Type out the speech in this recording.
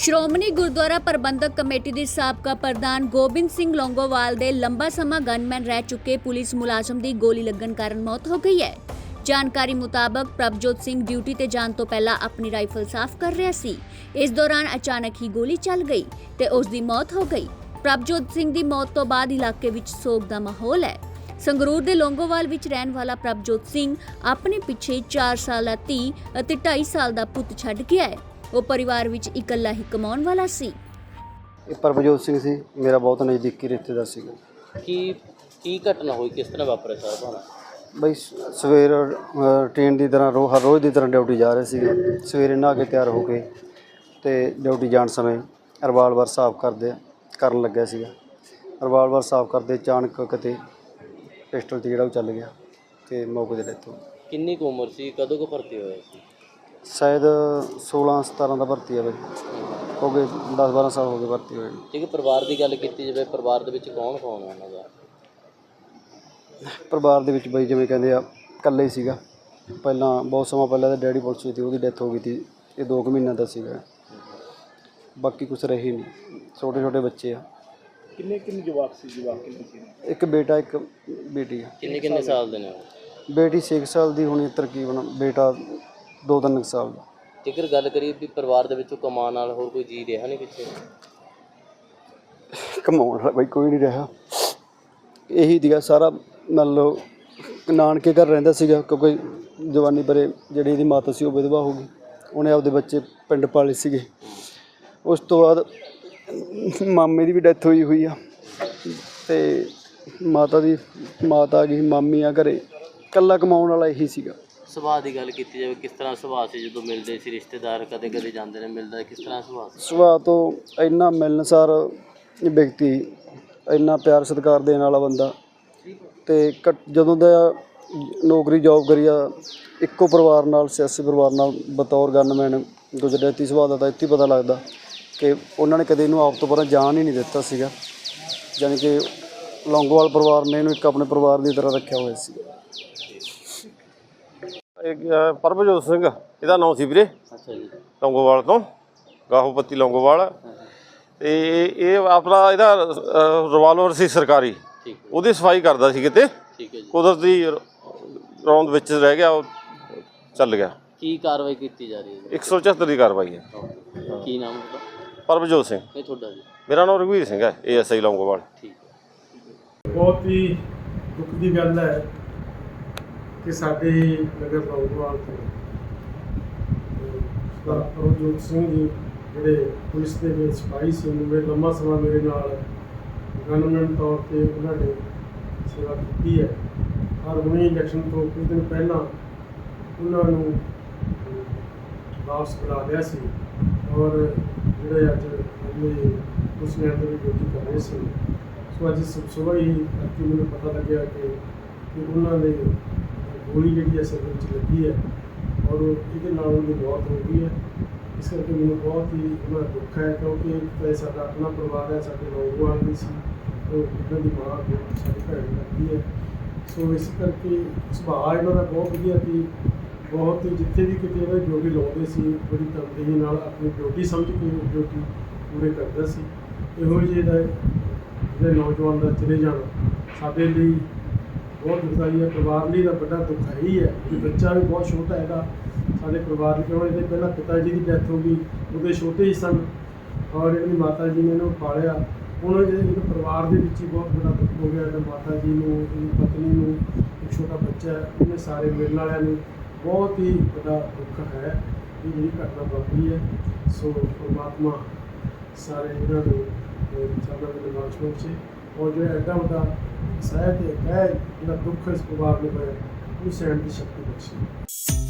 ਸ਼੍ਰੋਮਣੀ ਗੁਰਦੁਆਰਾ ਪ੍ਰਬੰਧਕ committee ਦੇ ਸਾਬਕਾ ਪ੍ਰਧਾਨ ਗੋਬਿੰਦ ਸਿੰਘ ਲੌਂਗੋਵਾਲ ਦੇ ਲੰਬਾ ਸਮਾਂ ਗਨਮੈਨ ਰਹਿ ਚੁੱਕੇ ਪੁਲਿਸ ਮੁਲਾਜ਼ਮ ਦੀ ਗੋਲੀ ਲੱਗਣ ਕਾਰਨ ਮੌਤ ਹੋ ਗਈ ਹੈ। ਜਾਣਕਾਰੀ ਮੁਤਾਬਕ ਪ੍ਰਭਜੋਤ ਸਿੰਘ ਡਿਊਟੀ ਤੇ ਜਾਣ ਤੋਂ ਪਹਿਲਾਂ ਆਪਣੀ ਰਾਈਫਲ ਸਾਫ਼ ਕਰ ਰਿਹਾ ਸੀ। ਇਸ ਦੌਰਾਨ ਅਚਾਨਕ ਹੀ ਗੋਲੀ ਚੱਲ ਗਈ ਤੇ ਉਸ ਦੀ ਮੌਤ ਹੋ ਗਈ। ਪ੍ਰਭਜੋਤ ਸਿੰਘ ਦੀ ਮੌਤ ਤੋਂ ਬਾਅਦ ਇਲਾਕੇ ਵਿੱਚ ਸੋਗ ਦਾ ਮਾਹੌਲ ਹੈ। ਸੰਗਰੂਰ ਦੇ ਲੋਂਗੋਵਾਲ ਵਿੱਚ ਰਹਿਣ ਵਾਲਾ ਪ੍ਰਭਜੋਤ ਸਿੰਘ ਆਪਣੇ ਪਿੱਛੇ 4 ਸਾਲਾ ਧੀ ਅਤੇ 2.5 ਸਾਲ ਦਾ ਪੁੱਤ ਛੱਡ ਗਿਆ ਹੈ। ਉਹ ਪਰਿਵਾਰ ਵਿੱਚ ਇਕੱਲਾ ਹੀ ਕਮਾਉਣ ਵਾਲਾ ਸੀ। ਇਹ ਪਰਮਜੋਤ ਸਿੰਘ ਸੀ ਮੇਰਾ ਬਹੁਤ ਨਜ਼ਦੀਕੀ ਰਿਸ਼ਤੇਦਾਰ ਸੀਗਾ। ਕੀ ਕੀ ਘਟਨਾ ਹੋਈ? ਕਿਸ ਤਰ੍ਹਾਂ ਵਾਪਰਿਆ ਸਾਰਾ ਭਾਣਾ? ਬਈ ਸ- ਸਵੇਰ ਟ੍ਰੇਨ ਦੀ ਤਰ੍ਹਾਂ ਰੋ ਹਰ ਰੋਜ਼ ਦੀ ਤਰ੍ਹਾਂ ਡਿਊਟੀ ਜਾ ਰਹੇ ਸੀਗੇ। ਸਵੇਰੇ ਨਹਾ ਕੇ ਤਿਆਰ ਹੋ ਕੇ ਤੇ ਡਿਊਟੀ ਜਾਣ ਸਮੇਂ ਰਿਵਾਲਵਰ ਸਾਫ਼ ਕਰਦੇ ਕਰਨ ਲੱਗਿਆ ਸੀਗਾ। ਰਿਵਾਲਵਰ ਸਾਫ਼ ਕਰਦੇ ਅਚਾਨਕ ਕਿਤੇ ਪਿਸਟਲ ਤੇ ਜਿਹੜਾ ਉਹ ਚੱਲ ਗਿਆ ਤੇ ਮੌਕੇ ਤੇ ਡੈਥ ਹੋ ਗਈ। ਕਿੰਨੀ ਕੁ ਉਮਰ ਸੀ? ਕਦੋਂ ਕੁ ਭਰਤੀ ਹੋਇਆ ਸੀ? ਸ਼ਾਇਦ 16 17 ਦਾ ਭਰਤੀ ਆ ਬਈ। ਹੋ ਗਏ 10 12 ਸਾਲ ਹੋ ਗਏ ਭਰਤੀ ਹੋਏ ਨੂੰ। ਜੇ ਪਰਿਵਾਰ ਦੀ ਗੱਲ ਕੀਤੀ ਜਾਵੇ ਪਰਿਵਾਰ ਦੇ ਵਿੱਚ ਕੌਣ ਕੌਣ ਹੈ ਉਹਨਾਂ ਦਾ? ਪਰਿਵਾਰ ਦੇ ਵਿੱਚ ਬਈ ਜਿਵੇਂ ਕਹਿੰਦੇ ਆ ਇਕੱਲੇ ਹੀ ਸੀਗਾ। ਪਹਿਲਾਂ ਬਹੁਤ ਸਮਾਂ ਪਹਿਲਾਂ ਤਾਂ ਡੈਡੀ ਪੁਲਿਸ ਵਿੱਚ ਸੀ ਉਹਦੀ ਡੈਥ ਹੋ ਗਈ ਸੀ। ਇਹ 2 ਕੁ ਮਹੀਨਿਆਂ ਦਾ ਸੀਗਾ। ਬਾਕੀ ਕੁਝ ਰਹੀ ਨਹੀਂ। ਛੋਟੇ ਛੋਟੇ ਬੱਚੇ ਆ। ਕਿੰਨੇ ਕਿੰਨੇ ਜਵਾਕ ਸੀ ਜਵਾਕ ਕਿੰਨੇ ਸੀ? ਇੱਕ ਬੇਟਾ ਇੱਕ ਬੇਟੀ ਆ। ਕਿੰਨੇ ਕਿੰਨੇ ਸਾਲ ਦੇ ਨੇ ਉਹ? ਬੇਟੀ 6 ਸਾਲ ਦੀ ਹੋਣੀ ਤਰਕੀਬਨ ਬੇਟਾ 2-3 ਸਾਲ ਦਾ। ਜੇਕਰ ਗੱਲ ਕਰੀਏ ਵੀ ਪਰਿਵਾਰ ਦੇ ਵਿੱਚੋਂ ਕਮਾਉਣ ਨਾਲ ਹੋਰ ਕੋਈ ਜੀ ਰਿਹਾ ਨਹੀਂ ਪਿੱਛੇ? ਕਮਾਉਣ ਵਾਲਾ ਬਈ ਕੋਈ ਨਹੀਂ ਰਿਹਾ। ਇਹੀ ਦੀਗਾ ਸਾਰਾ ਮੰਨ ਲਓ ਨਾਨਕੇ ਘਰ ਰਹਿੰਦਾ ਸੀਗਾ ਕਿਉਂਕਿ ਜਵਾਨੀ ਪਰੇ ਜਿਹੜੀ ਇਹਦੀ ਮਾਤਾ ਸੀ ਉਹ ਵਿਧਵਾ ਹੋ ਗਈ। ਉਹਨੇ ਆਪਦੇ ਬੱਚੇ ਪਿੰਡ ਪਾਲੇ ਸੀਗੇ। ਉਸ ਤੋਂ ਬਾਅਦ ਮਾਮੇ ਦੀ ਵੀ ਡੈਥ ਹੋਈ ਹੋਈ ਆ। ਤੇ ਮਾਤਾ ਦੀ ਮਾਤਾ ਆ ਗਈ ਮਾਮੀ ਆ ਘਰੇ। ਇਕੱਲਾ ਕਮਾਉਣ ਵਾਲਾ ਇਹੀ ਸੀਗਾ। ਸੁਭਾਅ ਦੀ ਗੱਲ ਕੀਤੀ ਜਾਵੇ, ਕਿਸ ਤਰ੍ਹਾਂ ਸੁਭਾਅ ਸੀ ਜਦੋਂ ਮਿਲਦੇ ਸੀ ਰਿਸ਼ਤੇਦਾਰ ਕਦੇ ਕਦੇ ਜਾਂਦੇ ਨੇ ਮਿਲਦਾ, ਕਿਸ ਤਰ੍ਹਾਂ ਸੁਭਾਅ ਸੀ? ਸੁਭਾਅ ਤੋਂ ਇੰਨਾ ਮਿਲਣਸਾਰ ਵਿਅਕਤੀ, ਇੰਨਾ ਪਿਆਰ ਸਤਿਕਾਰ ਦੇਣ ਵਾਲਾ ਬੰਦਾ ਤੇ ਘੱਟ- ਜਦੋਂ ਦਾ ਨੌਕਰੀ ਜੌਬ ਕਰੀ ਆ ਇੱਕੋ ਪਰਿਵਾਰ ਨਾਲ, ਸਿਆਸੀ ਪਰਿਵਾਰ ਨਾਲ ਬਤੌਰ ਗਨਮੈਨ ਗੁਜਰਾਤੀ ਸੁਭਾਅ ਦਾ ਤਾਂ ਇੱਥੇ ਹੀ ਪਤਾ ਲੱਗਦਾ ਕਿ ਉਹਨਾਂ ਨੇ ਕਦੇ ਇਹਨੂੰ ਆਪ ਤੋਂ ਪਰਾਂ ਜਾਣ ਹੀ ਨਹੀਂ ਦਿੱਤਾ ਸੀਗਾ। ਯਾਨੀ ਕਿ ਲੌਂਗੋਵਾਲ ਪਰਿਵਾਰ ਨੇ ਇਹਨੂੰ ਇੱਕ ਆਪਣੇ ਪਰਿਵਾਰ ਦੀ ਤਰ੍ਹਾਂ ਰੱਖਿਆ ਹੋਇਆ ਸੀ ਪਰਮਜੋਤ ਸਿੰਘ ਇਹਦਾ ਨਾਮ ਸੀ ਵੀਰੇ। ਅੱਛਾ ਜੀ। ਲੌਂਗੋਵਾਲ ਤੋਂ ਗਾਹੋਪੱਤੀ ਲੌਂਗੋਵਾਲ। ਤੇ ਇਹ ਆਪਣਾ ਇਹਦਾ ਰਿਵਾਲਵਰ ਸੀ ਸਰਕਾਰੀ। ਉਹਦੀ ਸਫ਼ਾਈ ਕਰਦਾ ਸੀ ਕਿਤੇ। ਠੀਕ ਹੈ ਜੀ। ਕੁਦਰਤੀ ਰੌਂਦ ਵਿੱਚ ਰਹਿ ਗਿਆ ਉਹ ਚੱਲ ਗਿਆ। ਕੀ ਕਾਰਵਾਈ ਕੀਤੀ ਜਾ ਰਹੀ ਹੈ 174 ਦੀ ਕਾਰਵਾਈ ਹੈ? ਕੀ ਨਾਮ ਹੈ ਪਰਮਜੋਤ ਸਿੰਘ। ਇਹ ਤੁਹਾਡਾ ਜੀ। ਮੇਰਾ ਨਾਮ ਰਘਵੀਰ ਸਿੰਘ ਹੈ ਏਐਸਆਈ ਲੌਂਗੋਵਾਲ। ਠੀਕ ਹੈ। ਬਹੁਤ ਹੀ ਦੁੱਖ ਦੀ ਗੱਲ ਹੈ ਕਿ ਸਾਡੇ ਨਗਰ ਲੌਂਗੋਵਾਲ ਤੋਂ ਸਰਦਾਰ ਪ੍ਰਭਜੋਤ ਸਿੰਘ ਜੀ ਜਿਹੜੇ ਪੁਲਿਸ ਦੇ ਵਿੱਚ ਸਿਪਾਹੀ ਸੀ ਮੇਰੇ ਲੰਮਾ ਸਮਾਂ ਮੇਰੇ ਨਾਲ ਗਨਮੈਨ ਤੌਰ ਤੇ ਉਹਨਾਂ ਨੇ ਸੇਵਾ ਕੀਤੀ ਹੈ। ਔਰ ਹੁਣੇ ਇਲੈਕਸ਼ਨ ਤੋਂ ਕੁਝ ਦਿਨ ਪਹਿਲਾਂ ਉਹਨਾਂ ਨੂੰ ਵਾਪਸ ਬੁਲਾ ਲਿਆ ਸੀ ਔਰ ਜਿਹੜੇ ਅੱਜ ਅਗਲੇ ਉਸ ਨੇ ਅੰਦਰ ਡਿਊਟੀ ਕਰ ਰਹੇ ਸੀ। ਸੋ ਅੱਜ ਸਵੇਰ ਹੀ ਕਰਕੇ ਮੈਨੂੰ ਪਤਾ ਲੱਗਿਆ ਕਿ ਉਹਨਾਂ ਦੇ ਗੋਲੀ ਜਿਹੜੀ ਹੈ ਸਿਰ ਵਿੱਚ ਲੱਗੀ ਹੈ ਔਰ ਇਹਦੇ ਨਾਲ ਉਹਦੀ ਮੌਤ ਹੋ ਗਈ ਹੈ। ਇਸ ਕਰਕੇ ਮੈਨੂੰ ਬਹੁਤ ਹੀ ਉਹਨਾਂ ਦਾ ਦੁੱਖ ਹੈ ਕਿਉਂਕਿ ਇੱਕ ਤਾਂ ਇਹ ਸਾਡਾ ਆਪਣਾ ਪਰਿਵਾਰ ਹੈ, ਸਾਡੇ ਨੌਜਵਾਨ ਵੀ ਸੀ, ਉਹ ਇਹਨਾਂ ਦੀ ਮਾਂ ਵੀ ਸਾਡੀ ਭੈਣ ਲੱਗਦੀ ਹੈ। ਸੋ ਇਸ ਕਰਕੇ ਸੁਭਾਅ ਇਹਨਾਂ ਦਾ ਬਹੁਤ ਵਧੀਆ ਸੀ। ਬਹੁਤ ਹੀ ਜਿੱਥੇ ਵੀ ਕਿਤੇ ਇਹਨਾਂ ਦੀ ਡਿਊਟੀ ਲਾਉਂਦੇ ਸੀ, ਬੜੀ ਤਨਦੇਹੀ ਨਾਲ ਆਪਣੀ ਡਿਊਟੀ ਸਮਝ ਕੇ ਉਹ ਡਿਊਟੀ ਪੂਰੇ ਕਰਦਾ ਸੀ। ਇਹੋ ਜਿਹੇ ਦਾ ਜਿਹੜੇ ਨੌਜਵਾਨ ਦਾ ਚਲੇ ਜਾਣਾ ਸਾਡੇ ਲਈ ਬਹੁਤ ਦੁਖਾਈ ਹੈ। ਪਰਿਵਾਰ ਲਈ ਤਾਂ ਵੱਡਾ ਦੁੱਖ ਹੈ ਹੀ ਹੈ। ਕਿ ਬੱਚਾ ਵੀ ਬਹੁਤ ਛੋਟਾ ਹੈਗਾ। ਸਾਡੇ ਪਰਿਵਾਰ ਲਈ ਕਿਉਂ? ਇਹਦੇ ਪਹਿਲਾਂ ਪਿਤਾ ਜੀ ਦੀ ਡੈਥ ਹੋ ਗਈ। ਉਹਦੇ ਛੋਟੇ ਹੀ ਸਨ। ਔਰ ਇਹਦੀ ਮਾਤਾ ਜੀ ਨੇ ਇਹਨੂੰ ਪਾਲਿਆ। ਹੁਣ ਇਹ ਇਹ ਪਰਿਵਾਰ ਦੇ ਵਿੱਚ ਹੀ ਬਹੁਤ ਵੱਡਾ ਦੁੱਖ ਹੋ ਗਿਆ। ਕਿ ਮਾਤਾ ਜੀ ਨੂੰ, ਇਹਦੀ ਪਤਨੀ ਨੂੰ, ਇੱਕ ਛੋਟਾ ਬੱਚਾ ਹੈ। ਉਹਨੇ ਸਾਰੇ ਮਿਲਣ ਵਾਲਿਆਂ ਨੂੰ ਬਹੁਤ ਹੀ ਵੱਡਾ ਦੁੱਖ ਹੈ। ਇਹ ਜਿਹੜੀ ਘਟਨਾ ਵਾਪਰੀ ਹੈ। ਸੋ ਪਰਮਾਤਮਾ ਸਾਰੇ ਇਹਨਾਂ ਨੂੰ ਸਾਡਾ ਦੇ ਨਾਲ ਪਹੁੰਚੇ ਔਰ ਜਿਹੜਾ ਐਡਾ ਵੱਡਾ ਸਹਿਤ ਹੈ ਕਹਿ ਜਿਹੜਾ ਦੁੱਖ ਇਸ ਪ੍ਰਭਾਵ ਨੂੰ ਹੋਇਆ ਉਹ ਸਹਿਣ ਦੀ ਸ਼ਕਤੀ ਬਖਸ਼ੇ।